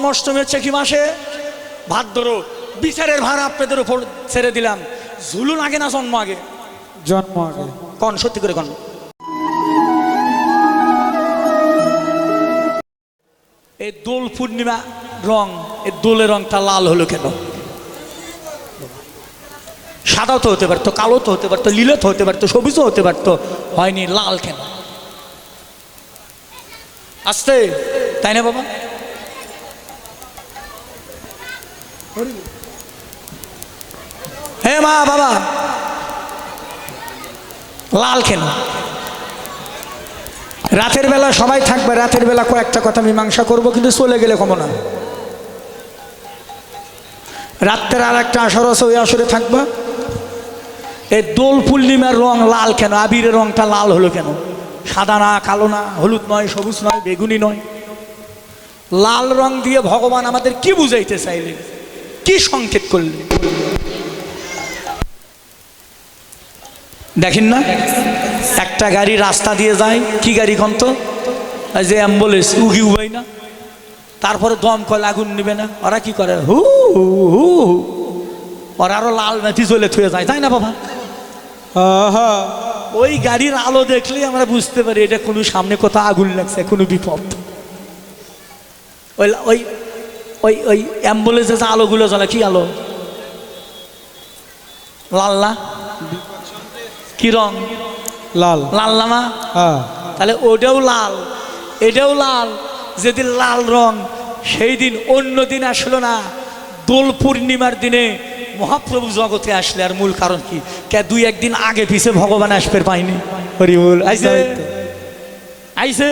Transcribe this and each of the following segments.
জন্মাষ্টমী হচ্ছে কি মাসে? ভাদ্র বিচারের ভার আপনাদের উপর ছেড়ে দিলাম। ঝুলুন আগে না জন্ম আগে? জন্ম আগে। কন সত্যি করে কন। এই দোল পূর্ণিমা রং এই দোলের রংটা লাল হলো কেন? সাদাও তো হতে পারতো কালো তো হতে পারতো লীলো তো হতে পারতো সবুজও হতে পারতো হয়নি লাল কেন? আসতে তাই না বাবা? হে মা, বাবা। লাল কেন রাতের বেলা সবাই থাকবে, রাতের বেলা কয়েকটা কথা মীমাংসা করব, কিন্তু চলে গেলে কমো না। রাত্রের আর একটা আসর আছে, ওই আসরে থাকবা। এই দোল পূর্ণিমার রং লাল কেন? আবিরের রংটা লাল হলো কেন? সাদা না, কালো না, হলুদ নয়, সবুজ নয়, বেগুনি নয়। লাল রং দিয়ে ভগবান আমাদের কি বুঝাইতে চাইলেন? কি সংকেত করলেন দেখেন না? একটা গাড়ি রাস্তা দিয়ে যায় কি গাড়ি কন তো? যে অ্যাম্বুলেন্স উগি উবাই না? তারপরে দম কল আগুন নেবে না? ওরা কি করে? হু হু হু। ওরা আরও লাল মেথি জ্বলে থুয়ে যায় তাই না বাবা? ওই গাড়ির আলো দেখলেই আমরা বুঝতে পারি এটা কোনো সামনে কোথাও আগুন লাগছে কোনো বিপদ। ওই ওই ওই ওই অ্যাম্বুলেন্সে যে আলোগুলো জ্বলে কি আলো? লাল না? কি রং? লাল। লাল না মা? হ্যাঁ। তাহলে ওটাও লাল এটাও লাল। যেদিন লাল রং সেই দিন অন্য দিন আসলো না। দোল পূর্ণিমার দিনে মহাপ্রভু জগতে আসলে আর মূল কারণ কি? কে দুই একদিন আগে পিছে ভগবান আসবে পাইনি। হরি বল আইসে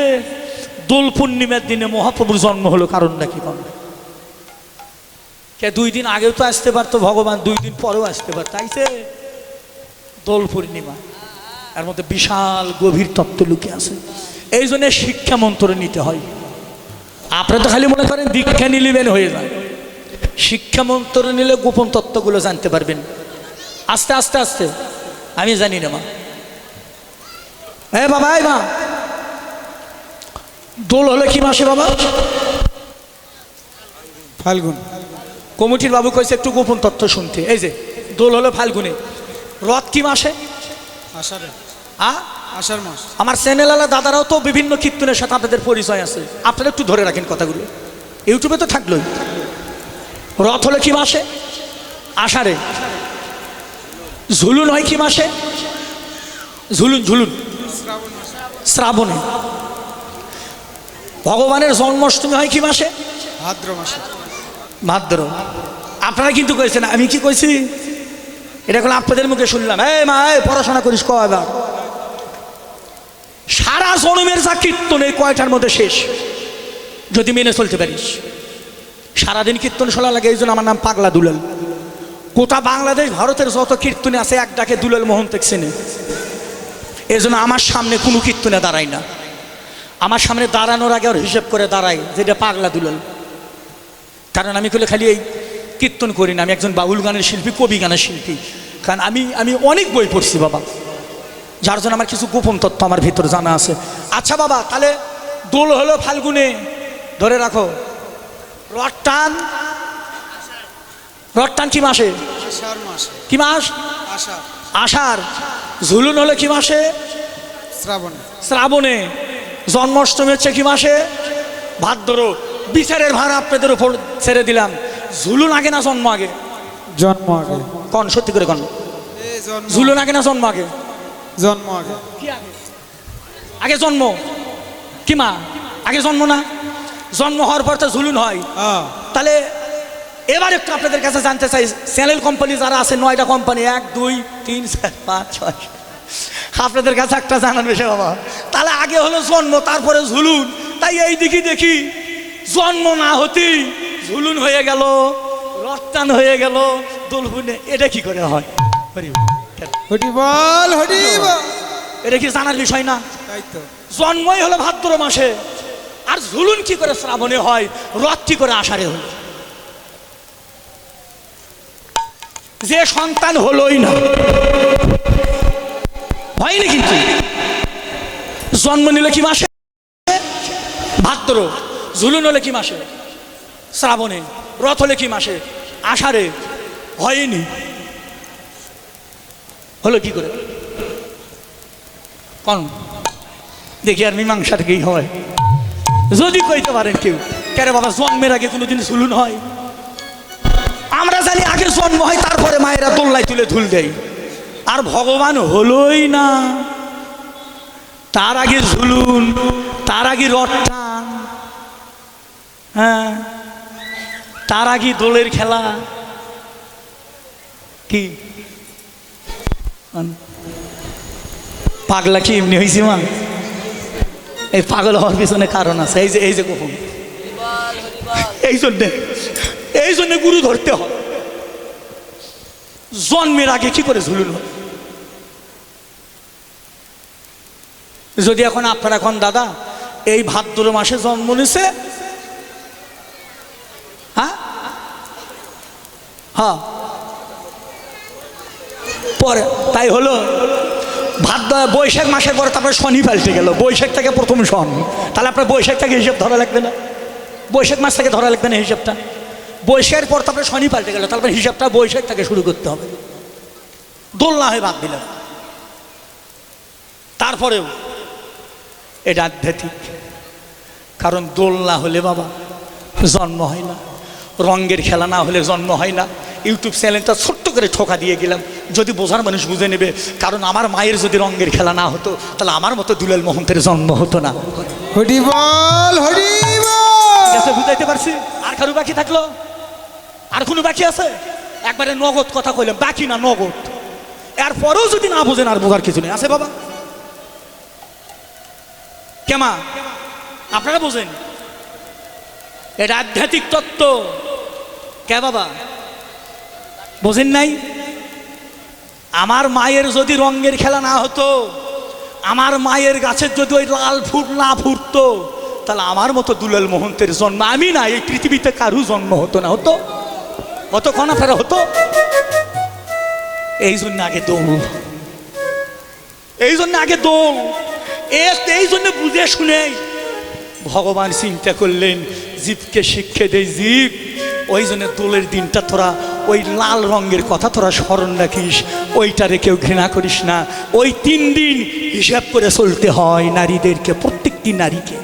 দোল পূর্ণিমার দিনে মহাপ্রভুর জন্ম হলো কারণ নাকি কোন কে দুই দিন আগেও তো আসতে পারতো, ভগবান দুই দিন পরেও আসতে পারতো। আইসে দোল পূর্ণিমা এর মধ্যে বিশাল গভীর তত্ত্ব লুকিয়ে আছে। এই জন্য শিক্ষা মন্ত্র নিতে হয়। আপনারা তো খালি মনে করেন দীক্ষা নিলিবেন হয়ে যায়। শিক্ষা মন্ত্র নিলে গোপন তত্ত্বগুলো জানতে পারবেন। আস্তে আস্তে আস্তে। আমি জানি না, মা। এ বাবা মা। দোল হলে কি মাসে বাবা? ফাল্গুন। কমিটির বাবু কয়েছে একটু গোপন তত্ত্ব শুনতে। এই যে দোল হলো ফাল্গুনে। রথ কি মাসে? আষাঢ়ে আ? আষাঢ় মাস। আমার চ্যানেলওয়ালা দাদারাও তো বিভিন্ন কীর্তনের সাথে আপনাদের পরিচয় আছে। আপনারা একটু ধরে রাখেন কথাগুলো। ইউটিউবে তো থাকলোই। রথ হলে কি মাসে? আষাঢ়ে। ঝুলুন হয় কি মাসে? ঝুলুন ঝুলুন। শ্রাবণে। ভগবানের জন্মাষ্টমী হয় কি মাসে? ভাদ্র মাসে। ভাদ্র আপনারা কিন্তু কয়েছেন আমি কি কইছি? এটা কোনো আপনাদের মুখে শুনলাম। এই মা, এই পড়াশোনা করিস ক এবার সারা জনমের যা কীর্তন, এই কয়টার মধ্যে শেষ? যদি মেনে চলতে পারিস। সারাদিন কীর্তন শোনা লাগে এই জন্য আমার নাম পাগলা দুলাল। গোটা বাংলাদেশ, ভারতের যত কীর্তনে আছে, এক ডাকে দুলাল মোহন দেখছেনে এই জন্য আমার সামনে কোনো কীর্তনে দাঁড়ায় না। আমার সামনে দাঁড়ানোর আগে ওর হিসেব করে দাঁড়ায়, যেটা পাগলা দুলাল। কারণ আমি কলে খালি এই কীর্তন করি না আমি একজন বাউল গানের শিল্পী কবি গানের শিল্পী। কারণ আমি আমি অনেক বই পড়ছি বাবা। যার জন্য আমার কিছু গোপন তথ্য আমার ভিতর জানা আছে। আচ্ছা বাবা তাহলে দোল হলো ফাল্গুনে। ধরে রাখো। রটটান রটটান কি মাসে? আষাঢ় মাসে। কি মাস? আষাঢ়। ঝুলুন হলে কি মাসে? শ্রাবণে। শ্রাবণে। জন্মাষ্টমী হচ্ছে কি মাসে? ভাদ্র। বিচারের ভার আপনাদের উপর ছেড়ে দিলাম। ঝুলুন আগে না জন্ম আগে? জন্ম আগে। কন সত্যি করে কন। এ ঝুলুন আগে না জন্ম আগে? জন্ম আগে। কি আগে? আগে জন্ম? কি মা? আগে জন্ম না? জন্ম হওয়ার পর তো ঝুলুন হয়। হ্যাঁ। তাহলে এবার একটু আপনাদের কাছে জানতে চাই স্যানেল কোম্পানি যারা আছে নয়টা কোম্পানি এক দুই তিন চার পাঁচ ছয় আপনাদের কাছে একটা জানার বিষয় বাবা। তাহলে আগে হলো জন্ম তারপরে ঝুলুন। তাই এই দিকে দেখি। জন্ম না হতেই ঝুলুন হয়ে গেল রক্তান হয়ে গেল দোলহুনে এটা কি করে হয়? এটা কি জানার বিষয় না? জন্মই হলো ভাদ্র মাসে। আর ঝুলুন কি করে শ্রাবণে হয়? রথ কি করে আষাঢ়ে হলো? যে সন্তান হলোই না। হয়নি কিন্তু জন্ম নিলে কি মাসে? ভাদ্র। ঝুলুন হলে কি মাসে? শ্রাবণে, রথ হলে কি মাসে? আষাঢ়ে? হয়নি। হলো কি করে? কোন? দেখি আর মীমাংসা থেকেই হয়। যদি কইতে পারেন কেউ কেন বাবা, জন্মের আগে কোনোদিন ঝুলুন হয়? আমরা জানি আগে জন্ম হয়, তারপরে মায়েরা দোল্লাই তুলে ধুল দেয়। আর ভগবান হলোই না। তার আগে ঝুলুন তার আগে রথ হ্যাঁ। তার আগে দোলের খেলা। কি? পাগলা কি এমনি হয়েছি মা? এই পাগল হওয়ার পিছনে কারণ আছে। এই যে এই যে কখন? এই জন্যে এই জন্যে গুরু ধরতে হয়। জন্মের আগে কি করে ঝুলুন যদি এখন আপনার এখন দাদা, এই ভাদ্র মাসে জন্ম নিছে হ্যাঁ। পরে, তাই হলো। ভাদ্র বৈশাখ মাসের পরে তারপরে শনি পাল্টে গেল। বৈশাখ থেকে প্রথম শন। তাহলে আপনার বৈশাখ থেকে হিসেব ধরা লাগবে না। বৈশাখ মাস থেকে ধরা লাগবে না হিসাবটা। বৈশাখের পর তারপরে শনি পাল্টে গেল। তারপরে হিসাবটা বৈশাখ থেকে শুরু করতে হবে। দোলনা হয়ে বাদ দিলাম তারপরেও এটা আধ্যাত্মিক। কারণ দোলনা হলে বাবা জন্ম হয় না। রঙ্গের খেলা না হলে জন্ম হয় না। ইউটিউব চ্যানেলটা ছোট্ট করে ঠোকা দিয়ে গেলাম। যদি বোঝার মানুষ বুঝে নেবে কারণ আমার মায়ের যদি রঙ্গের খেলা না হতো তাহলে আমার মতো দুলাল মোহন্তের জন্ম হতো না। বুঝাইতে পারছি? আর কারও বাকি থাকল? আর কোনো বাকি আছে? একবারে নগদ কথা কইলাম বাকি না নগদ। এরপরেও যদি না বোঝেন আর বোঝার কিছু নেই। আছে বাবা? কেমা আপনারা বোঝেন? এটা আধ্যাত্মিক তত্ত্ব। কে বাবা? বোঝেন নাই? আমার মায়ের যদি রঙের খেলা না হতো, আমার মায়ের গাছের যদি ওই লাল ফুল না ফুটতো, তাহলে আমার মতো দুলাল মোহন্তের জন্ম আমি না, এই পৃথিবীতে কারু জন্ম হতো না, হতো? কতক্ষণ ফেরা হতো? এই জন্য আগে দৌড়। এই জন্য আগে দৌড়। এই জন্য বুঝে শুনে। ভগবান চিন্তা করলেন, জীবকে শিক্ষা দেয় জীব। ওই জন্য দোলের দিনটা তোরা ওই লাল রঙের কথা তোরা স্মরণ রাখিস। ওইটারে কেউ ঘৃণা করিস না। ওই তিন দিন হিসাব করে চলতে হয় নারীদেরকে, প্রত্যেকটি নারীকে।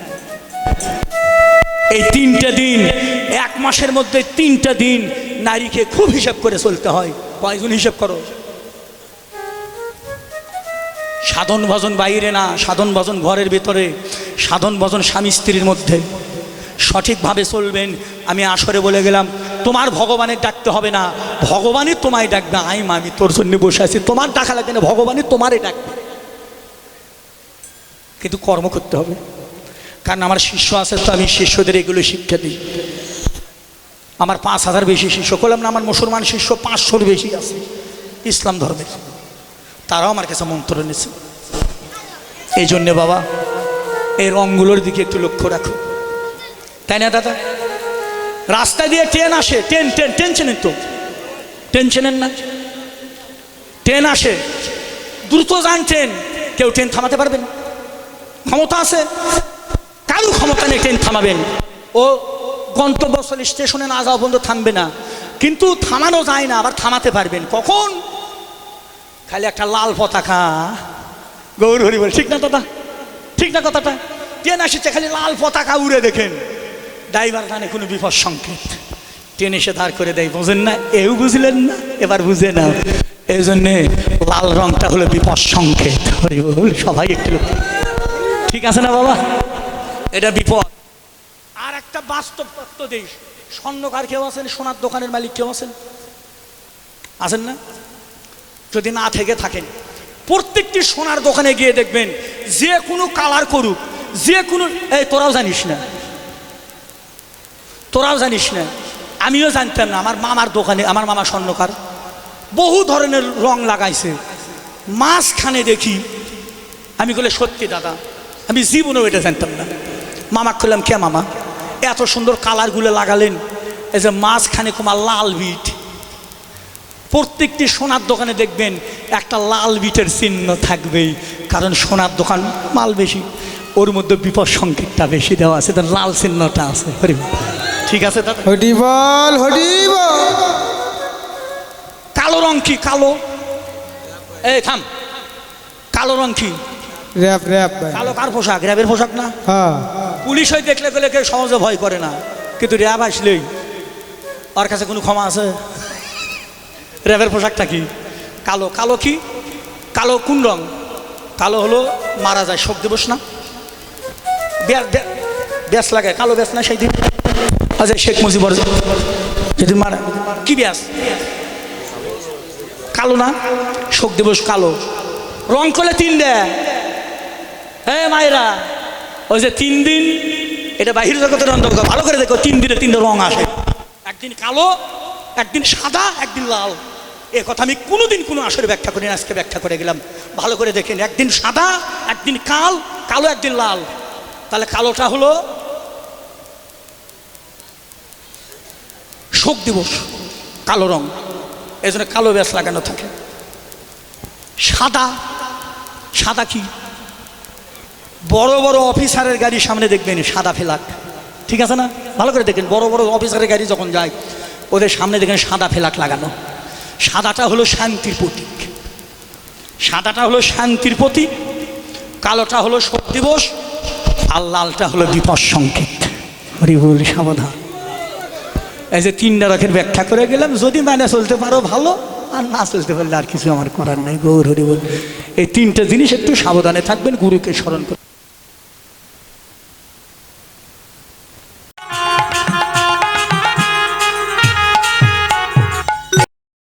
এই তিনটা দিন, এক মাসের মধ্যে তিনটা দিন নারীকে খুব হিসাব করে চলতে হয়। কয়জন হিসাব করো? সাধন ভজন বাইরে না, সাধন ভজন ঘরের ভেতরে, সাধন ভজন স্বামী স্ত্রীর মধ্যে। সঠিকভাবে চলবেন। আমি আসরে বলে গেলাম, তোমার ভগবানের ডাকতে হবে না। ভগবানই তোমায় ডাকবে। আই মা আমি তোর জন্য বসে আছি। তোমার ডাকা লাগবে না, ভগবানই তোমারে ডাকবে। কিন্তু কর্ম করতে হবে। কারণ আমার শিষ্য আছে তো, আমি শিষ্যদের এগুলো শিক্ষা দিই। আমার পাঁচ হাজার বেশি শিষ্য, করলাম না, আমার মুসলমান শিষ্য পাঁচশোর বেশি আছে, ইসলাম ধর্মের। তারাও আমার কাছে মন্ত্র নিয়েছে এই জন্যে বাবা, এই রঙগুলোর দিকে একটু লক্ষ্য রাখো। তাই না, দাদা? রাস্তা দিয়ে ট্রেন আসে, ট্রেন ট্রেন টেনশনের তো? টেনশনের না? ট্রেন আসে, দ্রুত যান ট্রেন, কেউ ট্রেন থামাতে পারবেন? ক্ষমতা আছে? কারও ক্ষমতা নেই ট্রেন থামাবেন। ও গন্তব্যস্থল স্টেশনে না যাওয়া পর্যন্ত থামবে না। কিন্তু থামানো যায় না, আবার থামাতে পারবেন। কখন? খালি একটা লাল পতাকা। গৌর হরি ঠিক না, দাদা? ঠিক না কথাটা? ট্রেন আসছে, খালি লাল পতাকা উড়ে দেখেন। ড্রাইভার কানে কোনো বিপদ সংকেত। ট্রেন এসে দাঁড় করে দেয়, বুঝেন না? এও বুঝলেন না? এবার বুঝে না এই জন্যে লাল রংটা হলো বিপদ সংকেত। হরি বল, সবাই একটু ঠিক আছে না বাবা? এটা বিপদ। আর একটা বাস্তব তত্ত্ব দেই। স্বর্ণকার কেউ আছেন, সোনার দোকানের মালিক কেউ আছেন? আছেন না? যদি না থেকে থাকেন, প্রত্যেকটি সোনার দোকানে গিয়ে দেখবেন, যে কোনো কালার করুক, যে কোনো এই তোরাও জানিস না। তোরাও জানিস না। আমিও জানতাম না, আমার মামার দোকানে, আমার মামা স্বর্ণকার। বহু ধরনের রং লাগাইছে। মাঝখানে দেখি, আমি বলে সত্যি দাদা, আমি জীবনেও এটা জানতাম না। মামা করলাম কে মামা? এত সুন্দর কালারগুলো লাগালেন, এই যে মাঝখানে তোমার লাল বিট। প্রত্যেকটি সোনার দোকানে দেখবেন, একটা লাল বিটের চিহ্ন থাকবেই, কারণ সোনার দোকান মাল বেশি। ওর মধ্যে বিপদ সংকেতটা বেশি দেওয়া আছে, তার লাল চিহ্নটা আছে। হরি বল। ঠিক আছে দাদা। হরি বল হরি বল। কালো রং কি কালো? এই থাম। কালো রং কি? র্যাপ র্যাপ কালো কার পোশাক? র্যাবের পোশাক না? হ্যাঁ। পুলিশ হয়ে দেখলে গেলে কেউ সহজে ভয় করে না। কিন্তু র্যাব আসলেই। ওর কাছে কোনো ক্ষমা আছে? র্যাবের পোশাকটা কি? কালো। কালো কি? কালো কোন রং? কালো হলো মারা যায় শোক দিবস না? ব্যাস লাগে। কালো ব্যাস না সেই দিন? আচ্ছা শেখ মুজিবর যেদিন মারা কি ব্যাস? কালো না? শোক দিবস কালো। রং করলে তিন দেয় হ্যাঁ মায়েরা, ওই যে তিন দিন, এটা বাহির জগতের অন্তর্গত ভালো করে দেখো, তিন দিনে তিনটে রং আসে। একদিন কালো, একদিন সাদা, একদিন লাল। এ কথা আমি কোনোদিন কোনো আসরে ব্যাখ্যা করি আজকে ব্যাখ্যা করে গেলাম। ভালো করে দেখেন, একদিন সাদা, একদিন কাল, কালো, একদিন লাল। তাহলে কালোটা হলো শোক দিবস, কালো রং এই জন্য কালো ব্যাস লাগানো থাকে। সাদা সাদা কি? বড় বড় অফিসারের গাড়ির সামনে দেখবেন, সাদা ফেলাক ঠিক আছে না? ভালো করে দেখেন, বড় বড় অফিসারের গাড়ি যখন যায়, ওদের সামনে দেখেন সাদা ফেলাক লাগানো। সাদাটা হলো শান্তির প্রতীক। সাদাটা হলো শান্তির প্রতীক, কালোটা হলো শোক দিবস, আর লালটা হলো বিপদ সংকেত। হরিবুল সাবধান। এই যে তিনটা রকের ব্যাখ্যা করে গেলাম, যদি মানে চলতে পারো ভালো, আর না চলতে পারলে আর কিছু আমার করার নাই, গৌর হরিবুল। এই তিনটা জিনিস একটু সাবধানে থাকবেন, গুরুকে স্মরণ করে